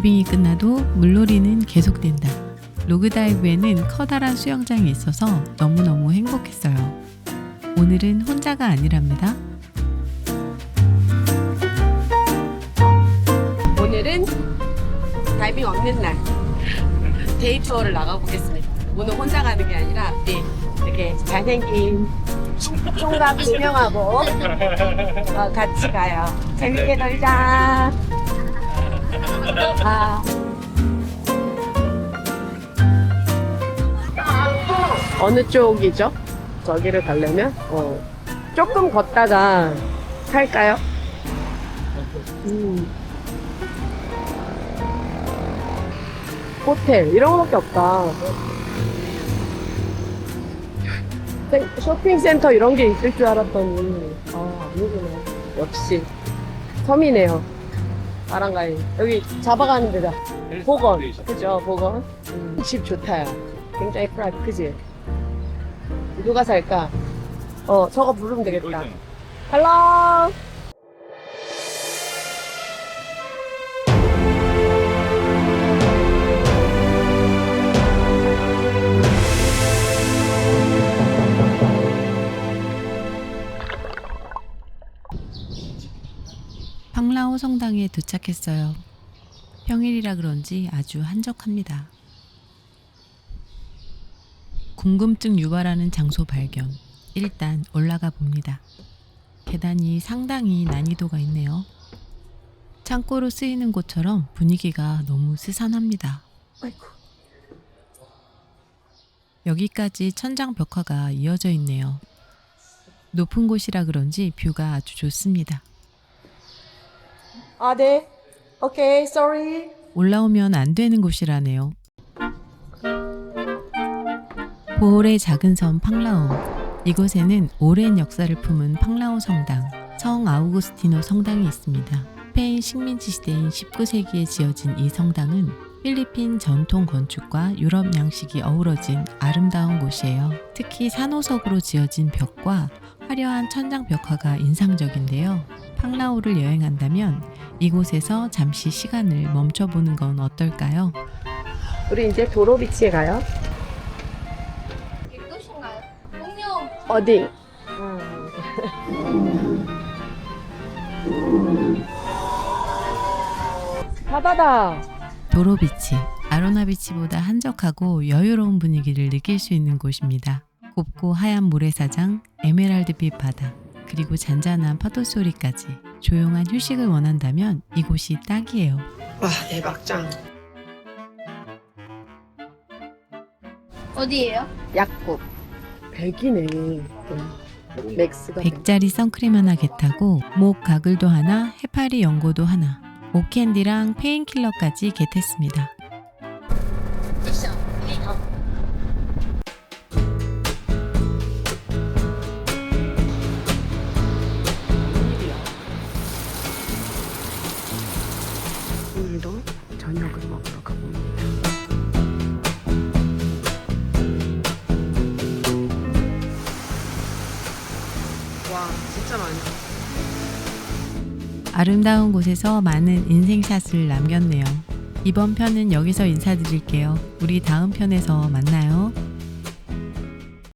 끝나도 물놀이는 계속된다. 로그다이브에는 커다란 수영장이 있어서 너무너무 행복했어요. 오늘은 혼자가 아니랍니다. 오늘은 다이빙 없는 날 데이 투어를 나가보겠습니다. 오늘 혼자 가는 게 아니라 네, 이렇게 잘생긴 총각 두 명하고 어, 같이 가요. 재밌게 놀자. 아. 어느 쪽이죠? 저기를 가려면 어, 조금 걷다가 할까요? 음. 호텔 이런 거밖에 없다. 생- 쇼핑센터 이런 게 있을 줄 알았더니 아 아니구나. 역시 섬이네요. 바람가이 여기 잡아가는 데다. 복원 그죠 복원. 음, 집 좋다요. 굉장히 프라이드 그지? 누가 살까? 어 저거 부르면 되겠다. 헬로. 팡라오 성당에 도착했어요. 평일이라 그런지 아주 한적합니다. 궁금증 유발하는 장소 발견. 일단 올라가 봅니다. 계단이 상당히 난이도가 있네요. 창고로 쓰이는 곳처럼 분위기가 너무 스산합니다. 아이고. 여기까지 천장 벽화가 이어져 있네요. 높은 곳이라 그런지 뷰가 아주 좋습니다. 아 네. 오케이 sorry. 올라오면 안 되는 곳이라네요. 보홀의 작은 섬 팡라오. 이곳에는 오랜 역사를 품은 팡라오 성당, 성 아우구스티노 성당이 있습니다. 스페인 식민지 시대인 19세기에 지어진 이 성당은 필리핀 전통 건축과 유럽 양식이 어우러진 아름다운 곳이에요. 특히 산호석으로 지어진 벽과 화려한 천장 벽화가 인상적인데요. 팡라오를 여행한다면 이곳에서 잠시 시간을 멈춰보는 건 어떨까요? 우리 이제 도로비치에 가요. 깨끗인가요? 공룡 어디? 바다다. 도로비치, 아로나비치보다 한적하고 여유로운 분위기를 느낄 수 있는 곳입니다. 곱고 하얀 모래사장, 에메랄드빛 바다, 그리고 잔잔한 파도 소리까지 조용한 휴식을 원한다면 이곳이 딱이에요. 와 대박장. 어디예요? 약국. 백이네. 맥스가. 백짜리 선크림 하나 겟하고 목 가글도 하나, 해파리 연고도 하나, 목캔디랑 페인킬러까지 겟했습니다. 오늘도 저녁을 먹으러 가봅니다. 와 진짜 많다. 아름다운 곳에서 많은 인생샷을 남겼네요. 이번 편은 여기서 인사드릴게요. 우리 다음 편에서 만나요.